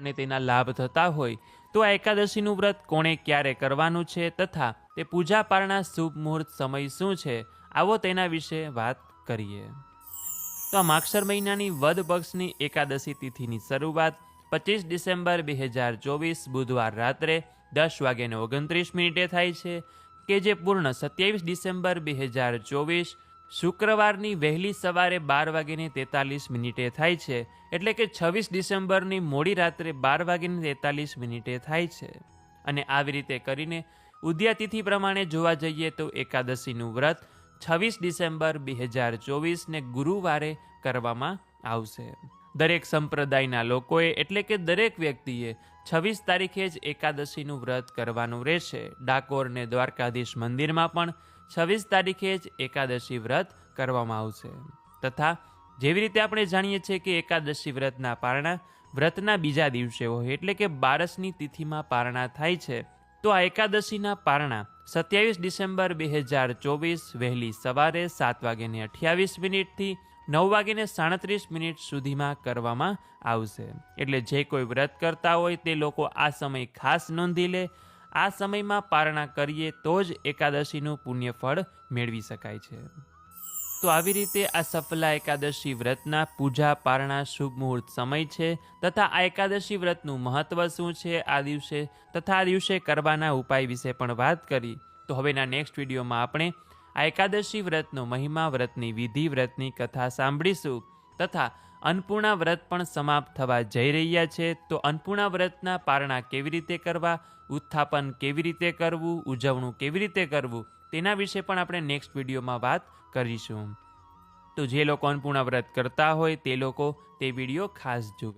અને તેના લાભ થતા હોય, તો આ એકાદશીનું વ્રત કોણે ક્યારે કરવાનું છે તથા તે પૂજા પારણા શુભ મુહૂર્ત સમય શું છે, આવો તેના વિશે વાત કરીએ. તો આ માક્ષર મહિનાની વદ પક્ષની એકાદશી તિથિની શરૂઆત પચીસ ડિસેમ્બર બે હજાર ચોવીસ બુધવાર રાત્રે દસ વાગ્યાને ઓગણત્રીસ મિનિટે થાય છે, કે જે પૂર્ણ સત્યાવીસ ડિસેમ્બર બે હજાર ચોવીસ શુક્રવારની વહેલી સવારે બાર વાગીને તેતાલીસ મિનિટે થાય છે, એટલે કે છવ્વીસ ડિસેમ્બરની મોડી રાત્રે બાર વાગીને તેતાલીસ મિનિટે થાય છે. અને આવી રીતે કરીને ઉદ્યાતિથિ પ્રમાણે જોવા જઈએ તો એકાદશીનું વ્રત છવ્વીસ ડિસેમ્બર બે હજાર ચોવીસને ગુરુવારે કરવામાં આવશે. દરેક સંપ્રદાયના લોકોએ, એટલે કે દરેક વ્યક્તિએ, છવ્વીસ તારીખે જ એકાદશીનું વ્રત કરવાનું રહેશે. ડાકોર ને દ્વારકાધીશ મંદિરમાં પણ છવ્વીસ તારીખે જ એકાદશી વ્રત કરવામાં આવશે. તથા જેવી રીતે આપણે જાણીએ છીએ કે એકાદશી વ્રતના પારણા વ્રતના બીજા દિવસે હોય એટલે કે બારસની તિથિમાં પારણા થાય છે, તો આ એકાદશીના પારણા સત્યાવીસ ડિસેમ્બર બે હજાર ચોવીસ વહેલી સવારે સાત વાગ્યાને અઠ્યાવીસ મિનિટથી નવ વાગીને સાડત્રીસ મિનિટ સુધીમાં કરવામાં આવશે. એટલે જે કોઈ વ્રત કરતા હોય તે લોકો આ સમય ખાસ નોંધી લે આ સમયમાં પારણા કરીએ તો જ એકાદશીનું પુણ્યફળ મેળવી શકાય છે. તો આવી રીતે આ સફલા એકાદશી વ્રતના પૂજા પારણા શુભ મુહૂર્ત સમય છે તથા આ એકાદશી વ્રતનું મહત્વ શું છે આ દિવસે તથા આ દિવસે કરવાના ઉપાય વિશે પણ વાત કરી. તો હવેના નેક્સ્ટ વિડીયોમાં આપણે આ એકાદશી વ્રતનો મહિમા વ્રતની વિધિ વ્રતની કથા સાંભળીશું તથા અન્નપૂર્ણા વ્રત પણ સમાપ્ત થવા જઈ રહ્યા છે, તો અન્નપૂર્ણા વ્રતના પારણા કેવી રીતે કરવા, ઉત્થાપન કેવી રીતે કરવું, ઉજવણું કેવી રીતે કરવું, તેના વિશે પણ આપણે નેક્સ્ટ વિડીયોમાં વાત કરીશું. તો જે લોકો અન્નપૂર્ણા વ્રત કરતા હોય તે લોકો તે વીડિયો ખાસ જુએ